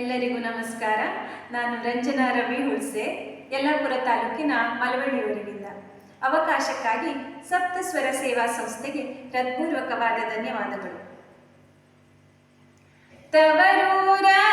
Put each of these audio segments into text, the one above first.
ಎಲ್ಲರಿಗೂ ನಮಸ್ಕಾರ. ನಾನು ರಂಜನಾ ರವಿ ಹುಳ್ಸೆ ಯಲ್ಲಾಪುರ ತಾಲೂಕಿನ ಮಲವಳ್ಳಿಯೂರಿನಿಂದ ಅವಕಾಶಕ್ಕಾಗಿ ಸಪ್ತಸ್ವರ ಸೇವಾ ಸಂಸ್ಥೆಗೆ ಹೃತ್ಪೂರ್ವಕವಾದ ಧನ್ಯವಾದಗಳು. ತವರೂರಾದಿಲಿ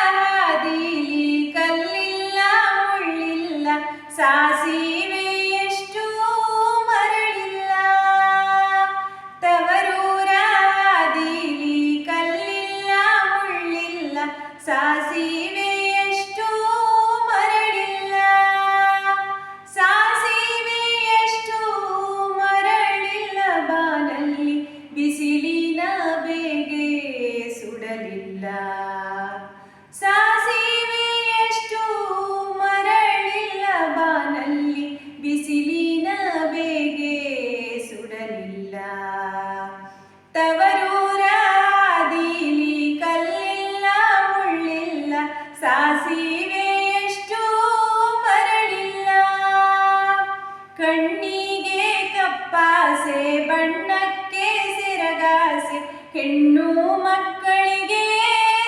ಹೆಣ್ಣು ಮಕ್ಕಳಿಗೆ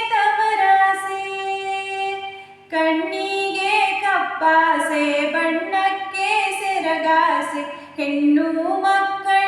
ತಮರಾಸೆ ಕಣ್ಣಿಗೆ ಕಪ್ಪಾಸೆ ಬಣ್ಣಕ್ಕೆ ಸೆರಗಾಸೆ. ಹೆಣ್ಣು ಮಕ್ಕಳ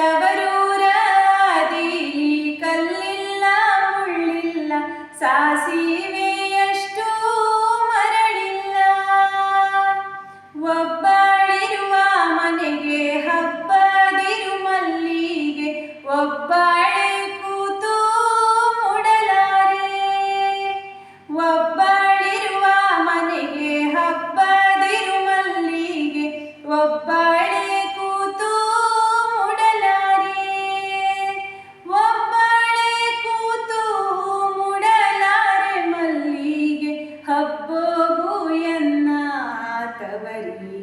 ತವರೂರಾದಿಲಿ ಕಲ್ಲಿಲ್ಲ ಮುಳ್ಳಿಲ್ಲ ಸಾಸಿವೆಯಷ್ಟು ಮರಳಿಲ್ಲ. ವ I'm Maria.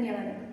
не.